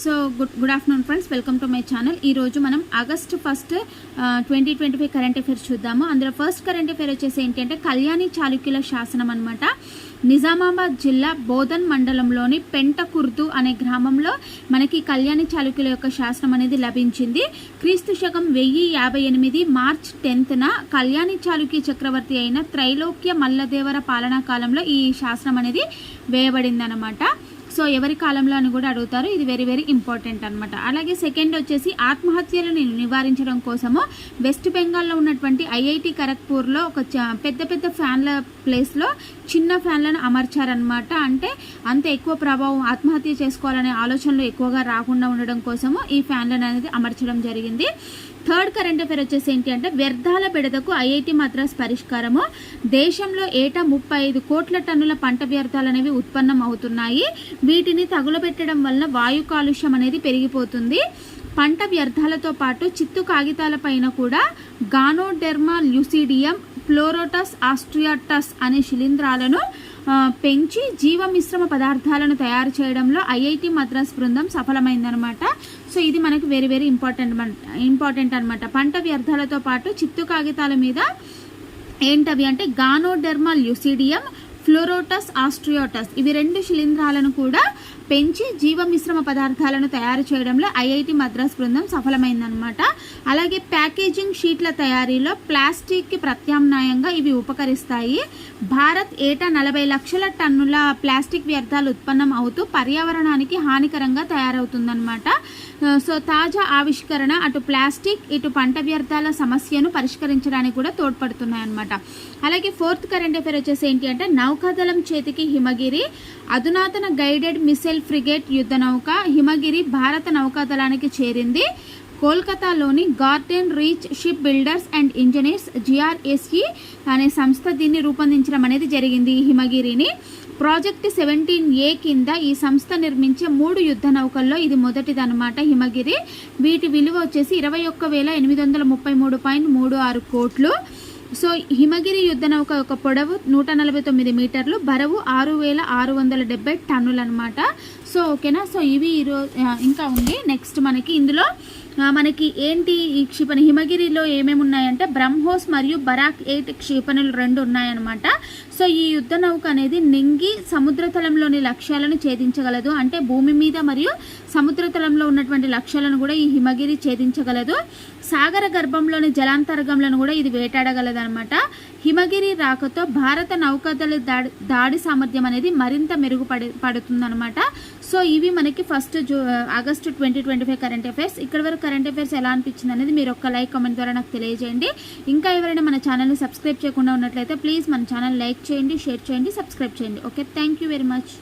So good good afternoon friends welcome to my channel ఈ రోజు మనం August first twenty twenty five current affairs చూద్దాము. అందులో first current affair వచ్చేసి ఏంటంటే కళ్యాణి చాళుక్యుల శాసనం అనమాట నిజామాబాద్ జిల్లా బోధన్ మండలంలోని పెంటకుర్దు అనే గ్రామంలో మనకి కళ్యాణి చాళుక్యుల యొక్క శాసనం అనేది లభించింది. క్రీస్తు శకం వెయ్యి యాభై ఎనిమిది మార్చ్ టెన్త్న కళ్యాణి చాళుక్య చక్రవర్తి అయిన త్రైలోక్య మల్లదేవర పాలనా కాలంలో ఈ శాసనం అనేది వేయబడింది సో ఎవరి కాలంలో అని కూడా అడుగుతారు. ఇది వెరీ వెరీ ఇంపార్టెంట్ అనమాట అలాగే సెకండ్ వచ్చేసి ఆత్మహత్యలను నివారించడం కోసము వెస్ట్ బెంగాల్లో ఉన్నటువంటి ఐఐటి ఖరగ్పూర్లో ఒక పెద్ద పెద్ద ఫ్యాన్ల ప్లేస్లో చిన్న ఫ్యాన్లను అమర్చారనమాట అంటే అంత ఎక్కువ ప్రభావం ఆత్మహత్య చేసుకోవాలనే ఆలోచనలు ఎక్కువగా రాకుండా ఉండడం కోసము ఈ ఫ్యాన్లను అనేది అమర్చడం జరిగింది. థర్డ్ కరెంట్ అఫేర్ వచ్చేసి ఏంటి అంటే వ్యర్థాల బెడదకు ఐఐటి మద్రాస్ పరిష్కారము. దేశంలో ఏటా ముప్పై ఐదు కోట్ల టన్నుల పంట వ్యర్థాలు అనేవి ఉత్పన్నం అవుతున్నాయి. వీటిని తగులబెట్టడం వలన వాయు కాలుష్యం అనేది పెరిగిపోతుంది. పంట వ్యర్థాలతో పాటు చిత్తు కాగితాల పైన కూడా గానోడెర్మా ల్యూసిడియం ఫ్లోరోటస్ ఆస్ట్రియాటస్ అనే శిలీంధ్రాలను పెంచి జీవ మిశ్రమ పదార్థాలను తయారు చేయడంలో ఐఐటి మద్రాస్ బృందం సఫలమైందనమాట సో ఇది మనకు వెరీ వెరీ ఇంపార్టెంట్ ఇంపార్టెంట్ అనమాట పంట వ్యర్థాలతో పాటు చిత్తు కాగితాల మీద ఏంటవి అంటే గానోడెర్మా ల్యూసిడియం ఫ్లోరోటస్ ఆస్ట్రియోటస్ ఇవి రెండు శిలీంధ్రాలను కూడా పెంచి జీవ మిశ్రమ పదార్థాలను తయారు చేయడంలో ఐఐటి మద్రాస్ బృందం సఫలమైందనమాట అలాగే ప్యాకేజింగ్ షీట్ల తయారీలో ప్లాస్టిక్కి ప్రత్యామ్నాయంగా ఇవి ఉపకరిస్తాయి. భారత్ ఏటా నలభై లక్షల టన్నుల ప్లాస్టిక్ వ్యర్థాలు ఉత్పన్నం అవుతూ పర్యావరణానికి హానికరంగా తయారవుతుందన్నమాట. సో తాజా ఆవిష్కరణ అటు ప్లాస్టిక్ ఇటు పంట వ్యర్థాల సమస్యను పరిష్కరించడానికి కూడా తోడ్పడుతున్నాయన్నమాట. అలాగే ఫోర్త్ కరెంట్ అఫేర్ వచ్చేసి ఏంటి అంటే నౌకాదళం చేతికి హిమగిరి అధునాతన గైడెడ్ మిసైల్ ఫ్రిగేట్ యుద్ధ నౌక హిమగిరి భారత నౌకాదళానికి చేరింది. కోల్కతాలోని Garden Reach Ship Builders and Engineers GRSE అనే సంస్థ దీన్ని రూపొందించడం అనేది జరిగింది ఈ హిమగిరిని. ప్రాజెక్ట్ సెవెంటీన్ ఏ కింద ఈ సంస్థ నిర్మించే మూడు యుద్ధ నౌకల్లో ఇది మొదటిదన్నమాట హిమగిరి. వీటి విలువ వచ్చేసి ఇరవై ఒక్క వేల ఎనిమిది వందల ముప్పై మూడు పాయింట్ మూడు ఆరు కోట్లు. సో హిమగిరి యుద్ధ నౌక యొక్క పొడవు నూట నలభై తొమ్మిది మీటర్లు బరువు ఆరు వేల ఆరు వందల డెబ్బై టన్నులు అనమాట సో ఓకేనా? సో ఇవి ఈరోజు ఇంకా ఉంది. నెక్స్ట్ మనకి ఇందులో మనకి ఏంటి ఈ క్షిపణి? హిమగిరిలో ఏమేమి ఉన్నాయంటే బ్రహ్మోస్ మరియు బరాక్ ఎయిట్ క్షిపణులు రెండు ఉన్నాయన్నమాట. సో ఈ యుద్ధ నౌక అనేది నింగి సముద్రతలంలోని లక్ష్యాలను ఛేదించగలదు. అంటే భూమి మీద మరియు సముద్రతలంలో ఉన్నటువంటి లక్ష్యాలను కూడా ఈ హిమగిరి ఛేదించగలదు. సాగర గర్భంలోని జలాంతర్గంలను కూడా ఇది వేటాడగలదు అనమాట హిమగిరి రాకతో భారత నౌకాదళ దాడి దాడి సామర్థ్యం అనేది మరింత మెరుగుపడి పడుతుందనమాట సో ఇవి మనకి first zoo August twenty twenty five current affairs ఇక్కడ వరకు కరెంట్ అఫైర్స్ ఎలా అనిపించింది అనేది మీరు ఒక్క లైక్ కామెంట్ ద్వారా నాకు తెలియజేయండి. ఇంకా ఎవరైనా మన ఛానల్ని సబ్స్క్రైబ్ చేయకుండా ఉన్నట్లయితే ప్లీజ్ మన ఛానల్ లైక్ చేయండి షేర్ చేయండి సబ్స్క్రైబ్ చేయండి. Okay thank you very much